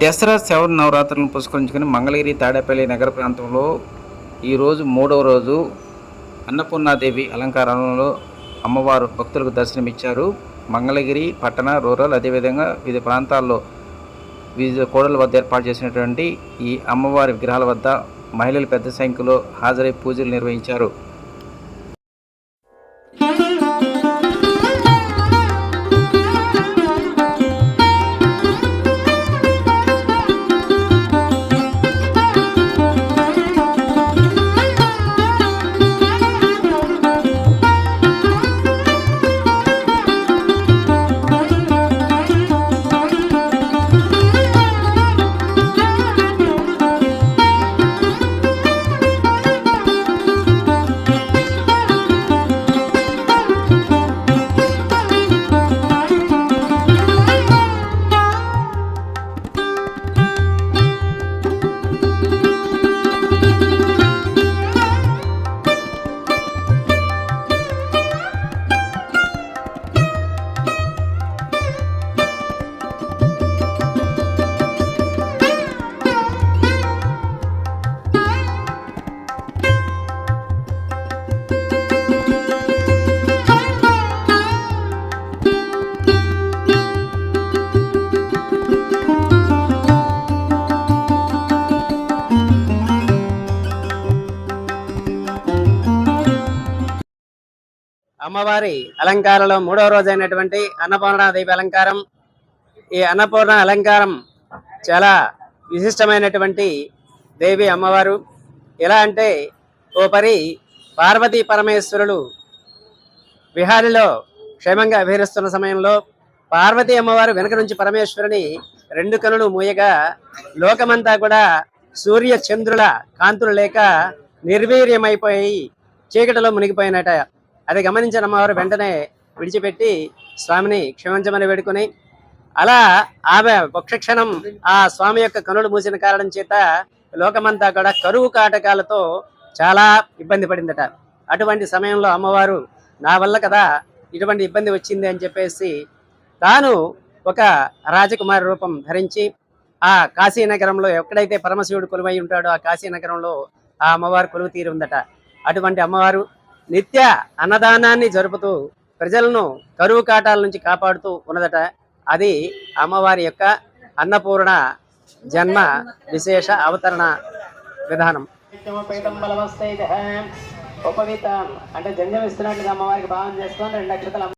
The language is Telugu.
దసరా శవర నవరాత్రులను పురస్కరించుకుని మంగళగిరి తాడేపల్లి నగర ప్రాంతంలో ఈరోజు మూడవ రోజు అన్నపూర్ణాదేవి అలంకారంలో అమ్మవారు భక్తులకు దర్శనమిచ్చారు. మంగళగిరి పట్టణ రూరల్ అదేవిధంగా వివిధ ప్రాంతాల్లో వివిధ కోడల వద్ద ఏర్పాటు చేసినటువంటి ఈ అమ్మవారి విగ్రహాల వద్ద మహిళలు పెద్ద సంఖ్యలో హాజరై పూజలు నిర్వహించారు. అమ్మవారి అలంకారంలో మూడవ రోజు అయినటువంటి అన్నపూర్ణాదేవి అలంకారం. ఈ అన్నపూర్ణ అలంకారం చాలా విశిష్టమైనటువంటి దేవి అమ్మవారు. ఎలా అంటే ఓ పరి పార్వతీ పరమేశ్వరులు విహారిలో క్షేమంగా అభిహరిస్తున్న సమయంలో పార్వతీ అమ్మవారు వెనుక నుంచి పరమేశ్వరుని రెండు కనులు మూయగా లోకమంతా కూడా సూర్య చంద్రుల కాంతులు లేక నిర్వీర్యమైపోయి చీకటిలో మునిగిపోయినట. అది గమనించిన అమ్మవారు వెంటనే విడిచిపెట్టి స్వామిని క్షమించమని వేడుకొని అలా ఆమె వక్షక్షణం ఆ స్వామి యొక్క కనులు మూసిన కారణం చేత లోకమంతా కూడా కరువు కాటకాలతో చాలా ఇబ్బంది పడిందట. అటువంటి సమయంలో అమ్మవారు నా వల్ల కదా ఇటువంటి ఇబ్బంది వచ్చింది అని చెప్పేసి తాను ఒక రాజకుమారి రూపం ధరించి ఆ కాశీనగరంలో ఎక్కడైతే పరమశివుడు కొలువై ఉంటాడో ఆ కాశీనగరంలో ఆ అమ్మవారు కొలువు తీరు ఉందట అటువంటి అమ్మవారు నిత్య అన్నదానాన్ని జరుపుతూ ప్రజలను కరువు కాటాల నుంచి కాపాడుతూ ఉన్నదట. అది అమ్మవారి యొక్క అన్నపూర్ణ జన్మ విశేష అవతరణ విధానం. ఉపవితం. అంటే జంజం ఇస్తున్నట్టుగా అమ్మవారికి భావం చేసుకొని రెండు నక్షత్రాలు